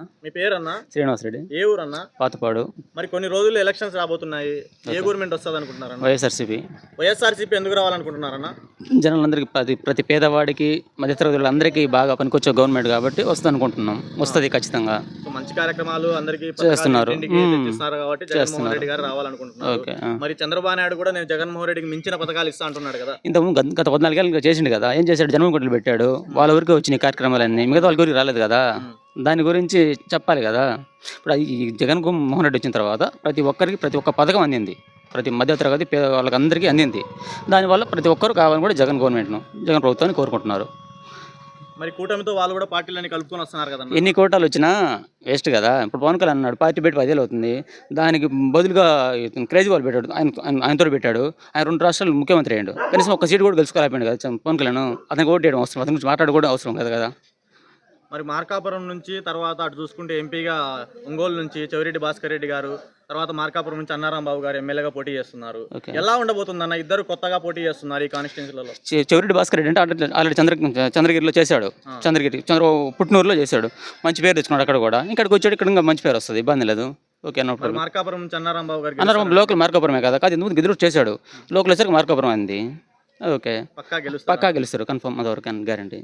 మీ పేరు అన్న శ్రీనివాస్ రెడ్డి ఏ ఊరు అన్న పాతపాడు. మరి కొన్ని రోజుల్లో ఎలక్షన్స్ రాబోతున్నాయి. ఏ గవర్నమెంట్ వస్తుంది అనుకుంటున్నారన్న వైఎస్ఆర్సీపీ. వైఎస్ఆర్సీపీ ఎందుకు రావాలనుకుంటున్నారన్న? జనాలందరికీ ప్రతి ప్రతి పేదవాడికి మధ్యతరగతి అందరికీ బాగా పనికొచ్చే గవర్నమెంట్ కాబట్టి వస్తుంది అనుకుంటున్నాం వస్తుంది ఖచ్చితంగా. మంచి కార్యక్రమాలు అందరికీ చేస్తున్నారు. కాబట్టి జగన్మోహన్ రెడ్డి గారు రావాలనుకుంటున్నారు. మరి చంద్రబాబు నాయుడు కూడా నేను జగన్మోహన్ రెడ్డికి మించిన పథకాలు ఇస్తా అంటున్నాడు కదా. ఇంతకుముందు గత- పద్నాలుగేళ్ళు చేసిండు కదా. ఏం చేశాడు? జన్మ కొట్లు పెట్టాడు వాళ్ళ ఊరికి వచ్చిన కార్యక్రమాలన్నీ. మిగతా వాళ్ళ ఊరికి రాలేదు కదా. దాని గురించి చెప్పాలి కదా. ఇప్పుడు ఈ జగన్ మోహన్ రెడ్డి వచ్చిన తర్వాత ప్రతి ఒక్కరికి ప్రతి ఒక్క పథకం అందింది. ప్రతి మధ్యతరగతి పేద వాళ్ళకి అందరికీ అందింది. దానివల్ల ప్రతి ఒక్కరు కావాలని కూడా జగన్ గవర్నమెంట్ను జగన్ ప్రభుత్వాన్ని కోరుకుంటున్నారు. మరి కూటమితో వాళ్ళు కూడా పార్టీలన్నీ కలుపుకొని వస్తున్నారు కదన్న ఎన్ని కోటాలు వచ్చినా వేస్ట్ కదా. ఇప్పుడు పవన్ కళ్యాణ్ అన్నాడు పార్టీ పెట్టి పదేళ్ళు అవుతుంది. దానికి బదులుగా వాళ్ళు పెట్టాడు ఆయన ఆయన- ఆయనతో పెట్టాడు. ఆయన రెండు రాష్ట్రాలు ముఖ్యమంత్రి అయ్యాడు. కనీసం ఒక సీట్ కూడా గెలుచుకోలేకపోయాడు కదా పవన్ కళ్యాణ్. అతనికి ఓటు వేయడం అవసరం అతని గురించి మాట్లాడుకోవడం అవసరం కదా కదా. మరి మార్కాపురం నుంచి తర్వాత అటు చూసుకుంటే ఎంపీగా ఒంగోలు నుంచి చెవిరెడ్డి భాస్కర్ రెడ్డి గారు తర్వాత మార్కాపురం నుంచి అన్నారాం బాబు గారు ఎమ్మెల్యేగా పోటీ చేస్తున్నారు. ఎలా ఉండబోతుందన్న ఇద్దరు కొత్తగా పోటీ చేస్తున్నారు ఈ కాన్స్టిట్యున్సీలలో? చెవిరెడ్డి భాస్కర్ రెడ్డి అంటే ఆల్రెడీ చంద్ర చంద్రగిరిలో చేశాడు. చంద్రగిరి చంద్ర పుట్టినూరులో చేశాడు. మంచి పేరు తెచ్చుకున్నాడు అక్కడ కూడా. ఇక్కడికి వచ్చాడు ఇక్కడ ఇంకా మంచి పేరు వస్తుంది. ఇబ్బంది లేదు. Okay no problem. మార్కాపురం నుంచి అన్నారాం బాబు గారికి అన్నారు లోకల్ మార్కాపురమే కదా. కాదు ఎందుకు ఎదురు చేశాడు. లోకల్ వచ్చాక మార్కాపురం అయింది. ఓకే. పక్కా గెలుస్తారు? పక్కా గెలుస్తారు. కన్ఫర్మ్. అదవరకు గ్యారంటీ.